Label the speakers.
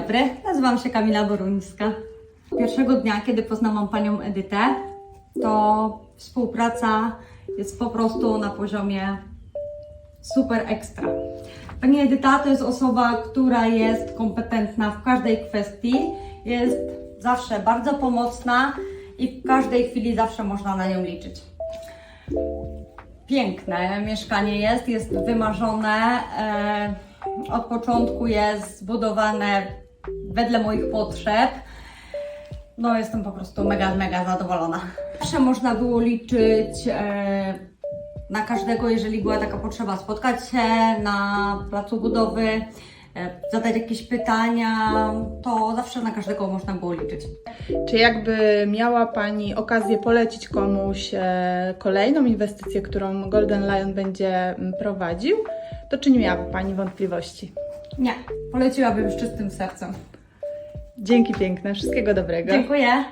Speaker 1: dobry, nazywam się Kamila Boruńska. Pierwszego dnia, kiedy poznałam panią Edytę, to współpraca jest po prostu na poziomie super ekstra. Pani Edyta to jest osoba, która jest kompetentna w każdej kwestii, jest zawsze bardzo pomocna i w każdej chwili zawsze można na nią liczyć. Piękne mieszkanie jest, jest wymarzone. E, od początku jest zbudowane wedle moich potrzeb. No, jestem po prostu mega, mega zadowolona. Zawsze można było liczyć e, na każdego, jeżeli była taka potrzeba, spotkać się na placu budowy, e, zadać jakieś pytania, to zawsze na każdego można było liczyć.
Speaker 2: Czy jakby miała Pani okazję polecić komuś e, kolejną inwestycję, którą Golden Lion będzie mm, prowadził, to czy nie miałaby Pani wątpliwości?
Speaker 1: Nie, poleciłabym z czystym sercem.
Speaker 2: Dzięki piękne, wszystkiego dobrego.
Speaker 1: Dziękuję.